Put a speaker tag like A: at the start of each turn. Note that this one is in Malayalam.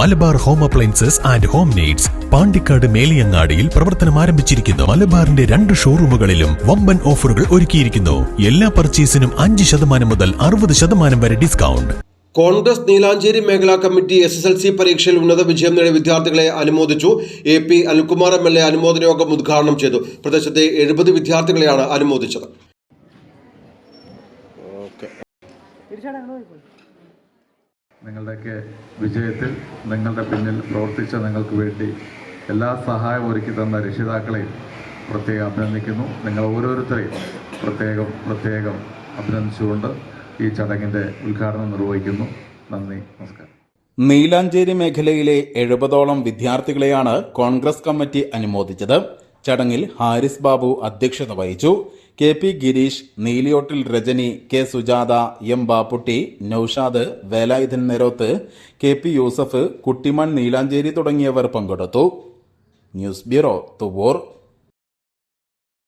A: Malabar home appliances and home needs Pandikkad മേലിയങ്ങാടിയിൽ പ്രവർത്തനം ആരംഭിച്ചിരിക്കുന്നു. മലബാറിന്റെ രണ്ട് ഷോറൂമുകളിലും വമ്പൻ ഓഫറുകൾ ഒരുക്കിയിരിക്കുന്നു. എല്ലാ പർച്ചേസിനും അഞ്ച് ശതമാനം മുതൽ അറുപത് ശതമാനം വരെ ഡിസ്കൗണ്ട്.
B: കോൺഗ്രസ് നീലാഞ്ചേരി മേഖലാ committee S S L C പരീക്ഷയിൽ ഉന്നത വിജയം നേടിയ വിദ്യാർത്ഥികളെ അനുമോദിച്ചു. A P Anilkumar M L A അനുമോദന യോഗം ഉദ്ഘാടനം ചെയ്തു. പ്രദേശത്തെ എഴുപത് വിദ്യാർത്ഥികളെയാണ് അനുമോദിച്ചത്.
C: നിങ്ങളുടെയൊക്കെ വിജയത്തിൽ നിങ്ങളുടെ പിന്നിൽ പ്രവർത്തിച്ച നിങ്ങൾക്ക് വേണ്ടി എല്ലാ സഹായവും ഒരുക്കി തന്ന രക്ഷിതാക്കളെയും പ്രത്യേകം അഭിനന്ദിക്കുന്നു. നിങ്ങൾ ഓരോരുത്തരെയും പ്രത്യേകം പ്രത്യേകം അഭിനന്ദിച്ചുകൊണ്ട് ഈ ചടങ്ങിന്റെ ഉദ്ഘാടനം നിർവഹിക്കുന്നു. നന്ദി നമസ്കാരം.
D: നീലാഞ്ചേരി മേഖലയിലെ എഴുപതോളം വിദ്യാർത്ഥികളെയാണ് കോൺഗ്രസ് കമ്മിറ്റി അനുമോദിച്ചത്. ചടങ്ങിൽ ഹാരിസ് ബാബു അധ്യക്ഷത വഹിച്ചു. K P Gireesh Neeliyottil Rajani K Sujatha M Bapputty Naushad Velayudhan Nerothu K P Yusuf Kuttimon Neelancheri തുടങ്ങിയവർ പങ്കെടുത്തു. News bureau Thuvvur.